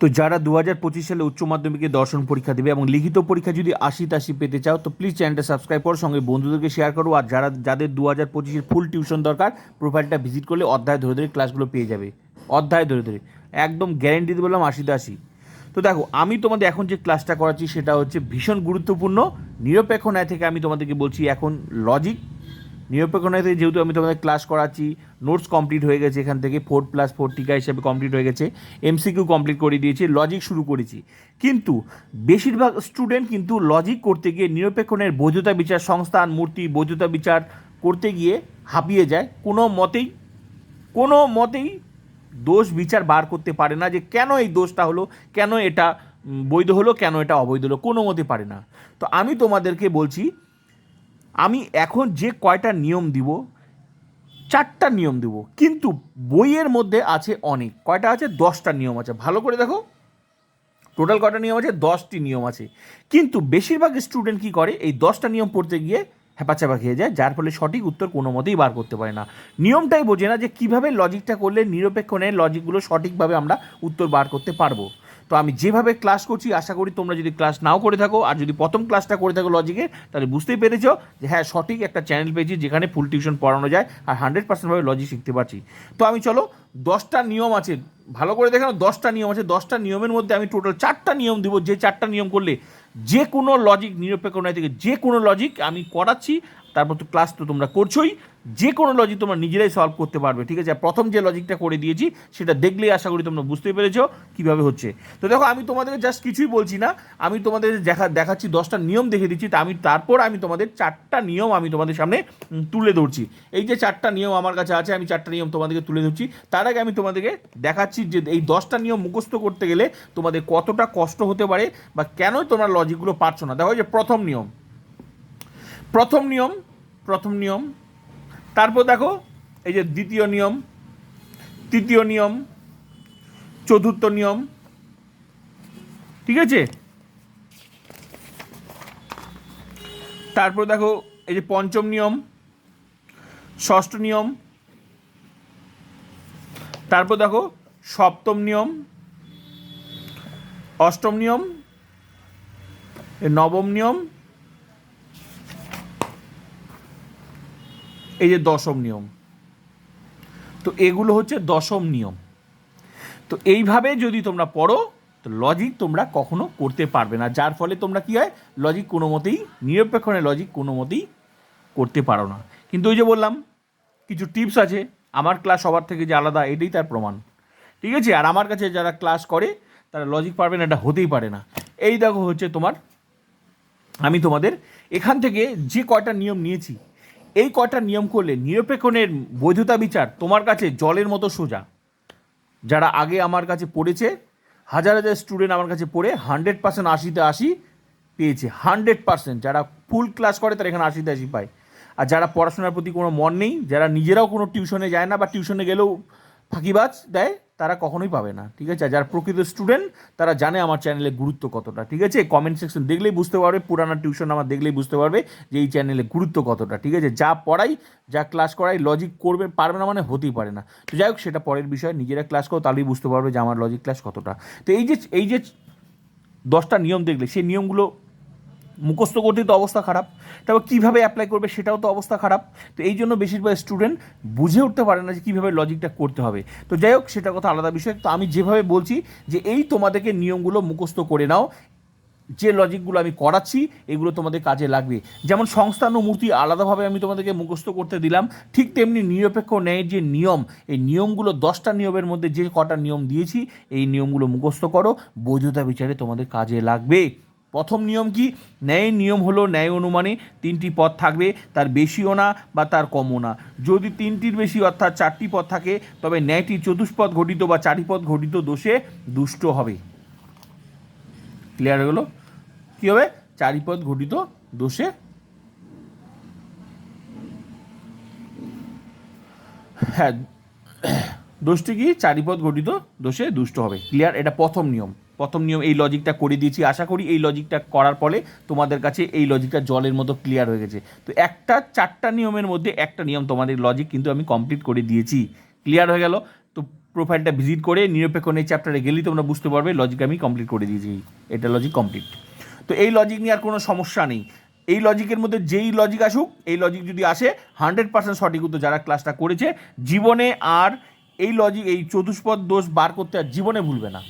তো যারা দু হাজার পঁচিশ সালে উচ্চ মাধ্যমিকে দর্শন পরীক্ষা দেবে এবং লিখিত পরীক্ষা যদি আশি তাশি পেতে চাও, তো প্লিজ চ্যানেলটা সাবস্ক্রাইব করো, সঙ্গে বন্ধুদেরকে শেয়ার করো। আর যারা, যাদের দু হাজার পঁচিশের ফুল টিউশন দরকার প্রোফাইলটা ভিজিট করলে অধ্যায় ধরে ধরে ক্লাসগুলো পেয়ে যাবে। অধ্যায় ধরে ধরে। একদম গ্যারেন্টি দিয়ে বললাম আশি তাশি তো দেখো, আমি তোমাদের এখন যে ক্লাসটা করাচ্ছি, সেটা হচ্ছে ভীষণ গুরুত্বপূর্ণ, নিরপেক্ষ ন্যায় থেকে আমি তোমাদেরকে বলছি, এখন লজিক নিরপেক্ষ যেহেতু আমি তোমাদের ক্লাস করাচ্ছি নোটস কমপ্লিট হয়ে গেছে এখান থেকে ফোর প্লাস ফোর টিকা হিসেবে কমপ্লিট হয়ে গেছে এমসিকিউ কমপ্লিট করে দিয়েছি লজিক শুরু করেছি। কিন্তু বেশিরভাগ স্টুডেন্ট কিন্তু লজিক করতে গিয়ে নিরপেক্ষণের বৈধতা বিচার, সংস্থান, মূর্তি, বৈধতা বিচার করতে গিয়ে হাঁপিয়ে যায়। কোনো মতেই কোনো মতেই দোষ বিচার বার করতে পারে না যে কেন এই দোষটা হলো, কেন এটা বৈধ হলো, কেন এটা অবৈধ হলো, কোনো মতে পারে না। তো আমি তোমাদেরকে বলছি আমি এখন যে কয়টা নিয়ম দিব, চারটা নিয়ম দিব, কিন্তু বইয়ের মধ্যে আছে অনেক। কয়টা আছে? দশটা নিয়ম আছে। ভালো করে দেখো। টোটাল কয়টা নিয়ম আছে? দশটি নিয়ম আছে। কিন্তু বেশিরভাগ স্টুডেন্ট কি করে? এই দশটা নিয়ম পড়তে গিয়ে হ্যাপাচাপা খেয়ে যায়, যার ফলে সঠিক উত্তর কোনো মতেই বার করতে পারে না। নিয়মটাই বোঝে না যে কীভাবে লজিকটা করলে নিরপেক্ষ নেয় লজিকগুলো সঠিকভাবে আমরা উত্তর বার করতে পারব। তো আমি যেভাবে ক্লাস করছি আশা করি তোমরা যদি ক্লাস নাও করে থাকো আর যদি প্রথম ক্লাসটা করে থাকো লজিকে তাহলে বুঝতেই পেরেছ যে হ্যাঁ সঠিক একটা চ্যানেল পেয়েছি যেখানে ফুল টিউশন পড়ানো যায় আর হান্ড্রেড পার্সেন্টভাবে লজিক শিখতে পারছি। তো আমি চলো দশটা নিয়ম আছে ভালো করে দেখে নাও, দশটা নিয়ম আছে দশটা নিয়মের মধ্যে আমি টোটাল চারটা নিয়ম দিব যে চারটা নিয়ম করলে যে কোনো লজিক নিরপেক্ষ নয় থেকে যে কোনো লজিক আমি করাচ্ছি তারপর তো ক্লাস তো তোমরা করছোই। যে কোনো লজিক তোমরা নিজেরাই সলভ করতে পারবে, ঠিক আছে? প্রথম যে লজিকটা করে দিয়েছি, সেটা দেখলেই আশা করি তোমরা বুঝতে পেরেছ কীভাবে হচ্ছে। তো দেখো, আমি তোমাদেরকে জাস্ট কিছুই বলছি না, আমি তোমাদের দেখা, দেখাচ্ছি, দশটা নিয়ম দেখে দিচ্ছি, তা আমি, তারপর আমি তোমাদের চারটা নিয়ম আমি তোমাদের সামনে তুলে ধরছি। এই যে চারটা নিয়ম আমার কাছে আছে, আমি চারটা নিয়ম তোমাদেরকে তুলে ধরছি। তার আগে আমি তোমাদেরকে দেখাচ্ছি যে এই দশটা নিয়ম মুখস্থ করতে গেলে তোমাদের কতটা কষ্ট হতে পারে বা কেন তোমরা লজিকগুলো পারছ না। দেখো যে প্রথম নিয়ম। প্রথম নিয়ম প্রথম নিয়ম তারপর দেখো, এই যে দ্বিতীয় নিয়ম, তৃতীয় নিয়ম, চতুর্থ নিয়ম, ঠিক আছে? তারপর দেখো, এই যে পঞ্চম নিয়ম, ষষ্ঠ নিয়ম, তারপর দেখো, সপ্তম নিয়ম, অষ্টম নিয়ম, নবম নিয়ম এই যে দশম নিয়ম। তো এগুলো হচ্ছে দশম নিয়ম। তো এইভাবে যদি তোমরা পড়ো, তো লজিক তোমরা কখনো করতে পারবে না। যার ফলে তোমরা কি হয়? লজিক কোনো মতেই, নিরপেক্ষণে লজিক কোনো মতেই করতে পারো না। কিন্তু ওই যে বললাম, কিছু টিপস আছে। আমার ক্লাস সবার থেকে যে আলাদা, এটাই তার প্রমাণ। ঠিক আছে? আর আমার কাছে যারা ক্লাস করে, তারা লজিক পারবে না, এটা হতেই পারে না। এই দেখো হচ্ছে তোমার, আমি তোমাদের এখান থেকে যে কয়টা নিয়ম নিয়েছি এই কয়টা নিয়ম করলে নিরপেক্ষণের বৈধতা বিচার তোমার কাছে জলের মতো সোজা? যারা আগে আমার কাছে পড়েছে, হাজার হাজার স্টুডেন্ট আমার কাছে পড়ে হান্ড্রেড পার্সেন্ট আশিতে আশি পেয়েছে। হান্ড্রেড পার্সেন্ট যারা ফুল ক্লাস করে তারা এখানে আশিতে আশি পায়। আর যারা পড়াশোনার প্রতি কোনো মন নেই, যারা নিজেরাও কোনো টিউশনে যায় না বা টিউশনে গেলেও ফাঁকিবাজ দেয়, তারা কখনোই পাবে না, ঠিক আছে? যারা প্রকৃত স্টুডেন্ট তারা জানে আমার চ্যানেলের গুরুত্ব কতটা, ঠিক আছে? কমেন্ট সেকশন দেখলেই বুঝতে পারবে, পুরানো টিউশন আমার দেখলেই বুঝতে পারবে যে এই চ্যানেলে গুরুত্ব কতটা, ঠিক আছে? যা পড়াই, যা ক্লাস করাই লজিক করবে, পারবে না মানে হতেই পারে না। তো যাই হোক, সেটা পরের বিষয়, নিজেরা ক্লাস করো, তাহলেই বুঝতে পারবে যে আমার লজিক ক্লাস কতটা। তো এই যে এই যে দশটা নিয়ম দেখলে, সেই নিয়মগুলো মুখস্থ করতেই তো অবস্থা খারাপ, তারপর কীভাবে অ্যাপ্লাই করবে সেটাও তো অবস্থা খারাপ। তো এই জন্য বেশিরভাগ স্টুডেন্ট বুঝে উঠতে পারে না যে কীভাবে লজিকটা করতে হবে। তো যাই হোক সেটা কথা আলাদা বিষয়। তো আমি যেভাবে বলছি যে এই তোমাদেরকে নিয়মগুলো মুখস্থ করে নাও, যে লজিকগুলো আমি করাচ্ছি, এগুলো তোমাদের কাজে লাগবে। যেমন সংস্থান ও মূর্তি আলাদাভাবে আমি তোমাদেরকে মুখস্থ করতে দিলাম, ঠিক তেমনি নিরপেক্ষ ন্যায়ের যে নিয়ম, এই নিয়মগুলো দশটা নিয়মের মধ্যে যে কটা নিয়ম দিয়েছি, এই নিয়মগুলো মুখস্থ করো, বৈধতা বিচারে তোমাদের কাজে লাগবে। প্রথম নিয়ম কি? ন্যায়ের নিয়ম হলো ন্যায় অনুমানে তিনটি পদ থাকবে, তার বেশিও না বা তার কমও না। যদি তিনটির বেশি অর্থাৎ চারটি পদ থাকে, তবে ন্যায়টি চতুষ্পদ ঘটিত বা চারিপদ ঘটিত দোষে দুষ্ট হবে। ক্লিয়ার হলো কী হবে? চারিপদ ঘটিত দোষে হ্যাঁ দোষটি কি? চারিপদ ঘটিত দোষে দুষ্ট হবে। ক্লিয়ার এটা প্রথম নিয়ম। প্রথম নিয়ম এই লজিকটা করে দিয়েছি। আশা করি এই লজিকটা করার ফলে তোমাদের কাছে এই লজিকটা জলের মতো ক্লিয়ার হয়ে গেছে। তো একটা, চারটা নিয়মের মধ্যে একটা নিয়ম তোমাদের লজিক কিন্তু আমি কমপ্লিট করে দিয়েছি। ক্লিয়ার হয়ে গেল? তো প্রোফাইলটা ভিজিট করে নিরপেক্ষ নেই চ্যাপ্টারে গেলেই তোমরা বুঝতে পারবে লজিক আমি কমপ্লিট করে দিয়েছি। এটা লজিক কমপ্লিট তো এই লজিক নিয়ে আর কোনো সমস্যা নেই। এই লজিকের মধ্যে যেই লজিক আসুক, এই লজিক যদি আসে হান্ড্রেড পার্সেন্ট সঠিক উত্তর যারা ক্লাসটা করেছে, জীবনে আর এই লজিক এই চতুষ্পদ দোষ বার করতে আর জীবনে ভুলবে না।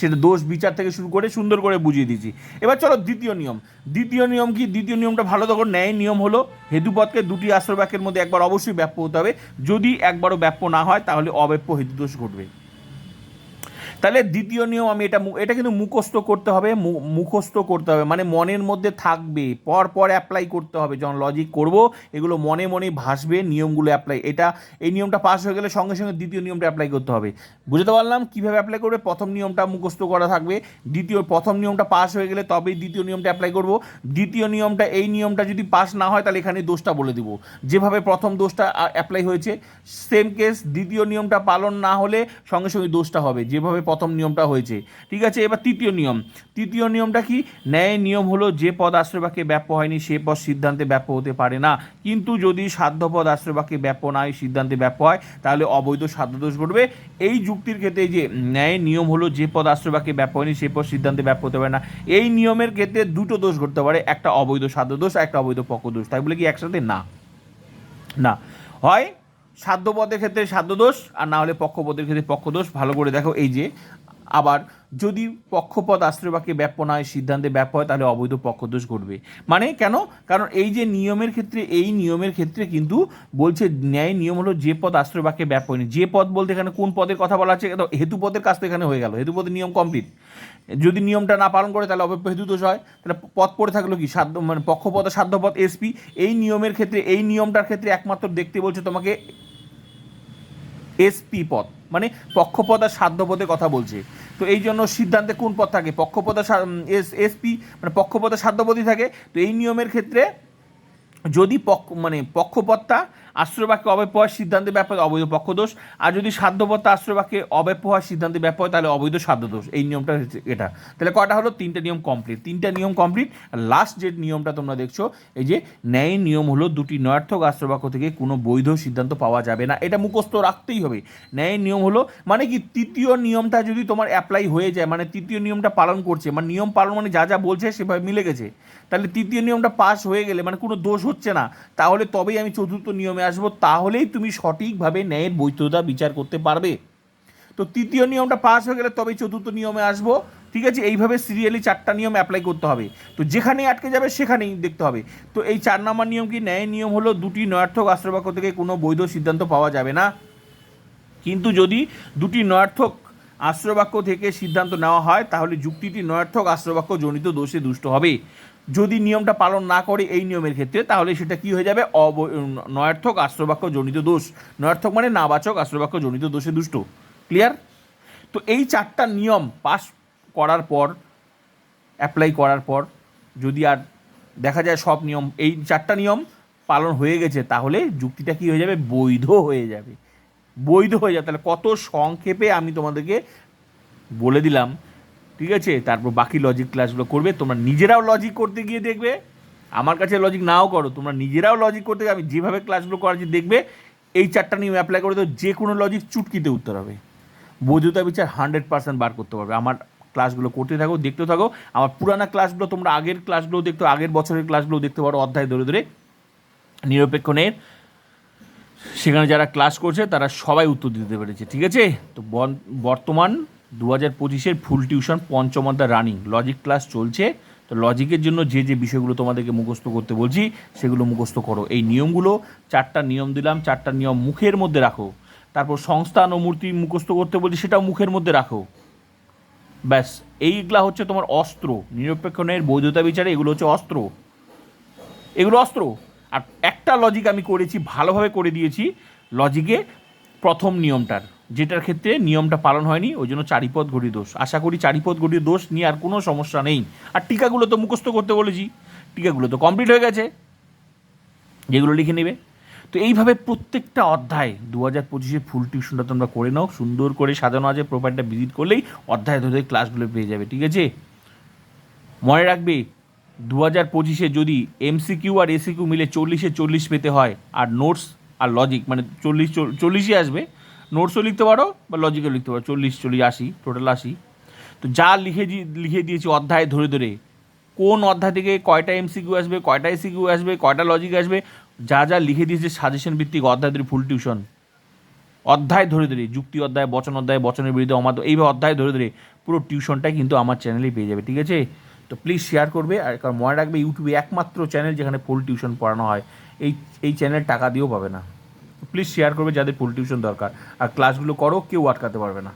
সেটা দোষ বিচার থেকে শুরু করে সুন্দর করে বুঝিয়ে দিয়েছি। এবার চলো দ্বিতীয় নিয়ম। দ্বিতীয় নিয়ম কি? দ্বিতীয় নিয়মটা ভালো তখন ন্যায় নিয়ম হলো হেতুপথকে দুটি আশ্রয় বাক্যের মধ্যে একবার অবশ্যই ব্যাপ্য হতে হবে। যদি একবারও ব্যাপ্য না হয়, তাহলে অব্যাপ্য হেতুদোষ ঘটবে। তাহলে দ্বিতীয় নিয়ম আমি এটা এটা কিন্তু মুখস্থ করতে হবে মুখস্থ করতে হবে। মানে মনের মধ্যে থাকবে পর পর অ্যাপ্লাই করতে হবে। যখন লজিক করব, এগুলো মনে মনে ভাসবে, নিয়মগুলো অ্যাপ্লাই এটা, এই নিয়মটা পাস হয়ে গেলে সঙ্গে সঙ্গে দ্বিতীয় নিয়মটা অ্যাপ্লাই করতে হবে। বুঝতে পারলাম কীভাবে অ্যাপ্লাই করবে? প্রথম নিয়মটা মুখস্থ করা থাকবে। দ্বিতীয় প্রথম নিয়মটা পাস হয়ে গেলে তবেই দ্বিতীয় নিয়মটা অ্যাপ্লাই করব। দ্বিতীয় নিয়মটা, এই নিয়মটা যদি পাস না হয়, তাহলে এখানে দোষটা বলে দিব। যেভাবে প্রথম দোষটা অ্যাপ্লাই হয়েছে সেম কেস দ্বিতীয় নিয়মটা পালন না হলে সঙ্গে সঙ্গে দোষটা হবে। যেভাবে প্রথম নিয়মটা হয়েছে। ঠিক আছে, এবার তৃতীয় নিয়ম। তৃতীয় নিয়মটা কি? ন্যায় নিয়ম হলো যে পদ আশ্রয়বাক্যে ব্যাপ্য হয়নি, সে পদ সিদ্ধান্তে ব্যাপ্য হতে পারে না। কিন্তু যদি সাধ্যপদ আশ্রয়বাক্যে ব্যাপ্য হয়, সিদ্ধান্তে ব্যাপ্য হয়, তাহলে অবৈধ সাধ্যদোষ ঘটবে। এই যুক্তির ক্ষেত্রে যে ন্যায় নিয়ম হলো যে পদ আশ্রয়বাক্যে ব্যাপ্য হয়নি, সে পদ সিদ্ধান্তে ব্যাপ্য হতে পারে না। এই নিয়মের ক্ষেত্রে দুটো দোষ ঘটতে পারে, একটা অবৈধ সাধ্যদোষ একটা অবৈধ পক্ষদোষ তাই বলে কি একসাথে? না। না। হয় সাধ্যপদের ক্ষেত্রে সাধ্যদোষ, আর না হলে পক্ষপদের ক্ষেত্রে পক্ষদোষ। ভালো করে দেখো এই যে, আবার যদি পক্ষপদ আশ্রয়বাক্যে ব্যাপ্য না হয়, সিদ্ধান্তে ব্যাপ হয়, তাহলে অবৈধ পক্ষদোষ ঘটবে। মানে কেন? কারণ এই যে নিয়মের ক্ষেত্রে, এই নিয়মের ক্ষেত্রে কিন্তু বলছে, ন্যায় নিয়ম হলো যে পদ আশ্রয়বাক্যে ব্যাপ্য হয়নি। যে পদ বলতে এখানে কোন পদের কথা বলা আছে হেতুপদের কাজ তো এখানে হয়ে গেল। হেতুপদের নিয়ম কমপ্লিট যদি নিয়মটা না পালন করে, তাহলে অব্যপ্য হেতু দোষ হয়। তাহলে পদ পড়ে থাকল কি? সাধ্য মানে পক্ষপদ, সাধ্যপদ, এসপি, এই নিয়মের ক্ষেত্রে, এই নিয়মটার ক্ষেত্রে একমাত্র দেখতে বলছে তোমাকে এসপি পথ মানে পক্ষপদ আর সাধ্যপদের কথা বলছে। তো এই জন্য সিদ্ধান্তে কোন পথ থাকে? পক্ষপদ আর এস এসপি মানে পক্ষপদ আর সাধ্যপদই থাকে। তো এই নিয়মের ক্ষেত্রে যদি পক্ষ মানে পক্ষপত্তা আশ্রয়বাক্যে অব্যপ্য হয় সিদ্ধান্তে ব্যাপার অবৈধ পক্ষদোষ। আর যদি সাধ্যপত্তা আশ্রয়বাক্যে অব্যপ্য হয় সিদ্ধান্তে ব্যাপার, তাহলে অবৈধ সাধ্যদোষ। এই নিয়মটা হচ্ছে এটা। তাহলে কটা হলো? তিনটে নিয়ম কমপ্লিট তিনটা নিয়ম কমপ্লিট লাস্ট যে নিয়মটা তোমরা দেখছ, এই যে ন্যায় নিয়ম হলো দুটি নয়ার্থক আশ্রয়বাক্য থেকে কোনো বৈধ সিদ্ধান্ত পাওয়া যাবে না। এটা মুখস্থ রাখতেই হবে। ন্যায় নিয়ম হলো মানে কি তৃতীয় নিয়মটা যদি তোমার অ্যাপ্লাই হয়ে যায় মানে তৃতীয় নিয়মটা পালন করছে মানে নিয়ম পালন মানে যা যা বলছে সেভাবে মিলে গেছে। তাহলে তৃতীয় নিয়মটা পাস হয়ে গেলে মানে কোনো দোষ হচ্ছে না। তাহলে তবেই আমি চতুর্থ নিয়মে আসব, তাহলেই তুমি সঠিকভাবে ন্যায়ের বৈধতা বিচার করতে পারবে। তো তৃতীয় নিয়মটা পাস হয়ে গেলে তবেই চতুর্থ নিয়মে আসব। ঠিক আছে? এইভাবে সিরিয়ালি চারটা নিয়ম অ্যাপ্লাই করতে হবে। তো যেখানেই আটকে যাবে, সেখানেই দেখতে হবে। তো এই চার নম্বর নিয়ম কি? ন্যায় নিয়ম হলো দুটি নয়ার্থক আশ্রয়বাক্য থেকে কোনো বৈধ সিদ্ধান্ত পাওয়া যাবে না। কিন্তু যদি দুটি নয়ার্থক আশ্রয়বাক্য থেকে সিদ্ধান্ত নেওয়া হয়, তাহলে যুক্তিটি নয়ার্থক আশ্রয়বাক্য জনিত দোষে দুষ্ট হবে। যদি নিয়মটা পালন না করে এই নিয়মের ক্ষেত্রে, তাহলে সেটা কি হয়ে যাবে? অব নয়ার্থক আশ্রয়বাক্য জনিত দোষ। নয়ার্থক মানে নাবাচক আশ্রয়বাক্য জনিত দোষে দুষ্ট। ক্লিয়ার তো এই চারটা নিয়ম পাস করার পর অ্যাপ্লাই করার পর, যদি আর দেখা যায় সব নিয়ম, এই চারটা নিয়ম পালন হয়ে গেছে, তাহলে যুক্তিটা কি হয়ে যাবে? বৈধ হয়ে যাবে। বৈধ হয়ে যাবে। তাহলে কত সংক্ষেপে আমি তোমাদেরকে বলে দিলাম ঠিক আছে? তারপর বাকি লজিক ক্লাসগুলো করবে। তোমরা নিজেরাও লজিক করতে গিয়ে দেখবে। আমার কাছে লজিক নাও করো। তোমরা নিজেরাও লজিক করতে আমি যেভাবে ক্লাসগুলো করাচ্ছি দেখবে, এই চারটা নিয়ম অ্যাপ্লাই করে তো যে কোনো লজিক চুটকিতে উত্তর হবে। বৈধতা বিচার হান্ড্রেড পার্সেন্ট বার করতে পারবে। আমার ক্লাসগুলো করতে থাকো, দেখতে থাকো। আমার পুরানা ক্লাসগুলো তোমরা আগের ক্লাসগুলো দেখতে, আগের বছরের ক্লাসগুলো দেখতে পারো অধ্যায় ধরে ধরে। নিরপেক্ষণের সেখানে যারা ক্লাস করছে, তারা সবাই উত্তর দিতে পেরেছে। ঠিক আছে? তো বর্তমান দু হাজার পঁচিশের ফুল টিউশন পঞ্চম অধ্যায় রানিং লজিক ক্লাস চলছে। তো লজিকের জন্য যে যে বিষয়গুলো তোমাদেরকে মুখস্থ করতে বলছি, সেগুলো মুখস্থ করো। এই নিয়মগুলো চারটা নিয়ম দিলাম, চারটা নিয়ম মুখের মধ্যে রাখো। তারপর সংস্থান ও মূর্তি মুখস্থ করতে বলছি, সেটাও মুখের মধ্যে রাখো। ব্যাস, এইগুলা হচ্ছে তোমার অস্ত্র। নিরপেক্ষণের বৈধতা বিচারে এগুলো হচ্ছে অস্ত্র। এগুলো অস্ত্র। আর একটা লজিক আমি করেছি, ভালোভাবে করে দিয়েছি লজিকে প্রথম নিয়মটার। যেটার ক্ষেত্রে নিয়মটা পালন হয়নি, ওই জন্য চারিপদ ঘটি দোষ। আশা করি চারিপদ ঘটি দোষ নিয়ে আর কোনো সমস্যা নেই। আর টিকাগুলো তো মুখস্থ করতে বলেছি। টিকাগুলো তো কমপ্লিট হয়ে গেছে। যেগুলো লিখে নেবে। তো এইভাবে প্রত্যেকটা অধ্যায় দু হাজার পঁচিশে ফুল টিউশনটা তোমরা করে নাও। সুন্দর করে সাজানো আছে প্রোফাইলটা ভিজিট করলেই অধ্যায় ধরে ক্লাসগুলো পেয়ে যাবে, ঠিক আছে? মনে রাখবে, দু হাজার পঁচিশে যদি এমসিকিউ আর এসিকিউ মিলে চল্লিশে চল্লিশ পেতে হয়, আর নোটস আর লজিক মানে চল্লিশ, চল্লিশই আসবে নোটসও লিখতে পারো বা লজিকও লিখতে পারো, চল্লিশ চল্লিশ, আশি টোটাল আশি। তো যা লিখে লিখে দিয়েছি অধ্যায় ধরে ধরে, কোন অধ্যায় থেকে কয়টা এমসিকিউ আসবে, কয়টা এসিকিউ আসবে, কয়টা লজিক আসবে, যা যা লিখে দিয়েছে সাজেশন ভিত্তিক অধ্যায় ধরে ফুল টিউশন অধ্যায় ধরে ধরে, যুক্তি অধ্যায়, বচন অধ্যায়, বচনের বিরুদ্ধে অমাত, এইভাবে অধ্যায় ধরে ধরে পুরো টিউশনটাই কিন্তু আমার চ্যানেলেই পেয়ে যাবে, ঠিক আছে? তো প্লিজ শেয়ার করবে আর কারণ মনে রাখবে ইউটিউবে একমাত্র চ্যানেল যেখানে ফুল টিউশন পড়ানো হয়। এই এই চ্যানেল টাকা দিয়েও পাবে না। প্লিজ শেয়ার করবে যাদের ফুল টিউশন দরকার। আর ক্লাসগুলো করো কেউ আটকাতে পারবে না।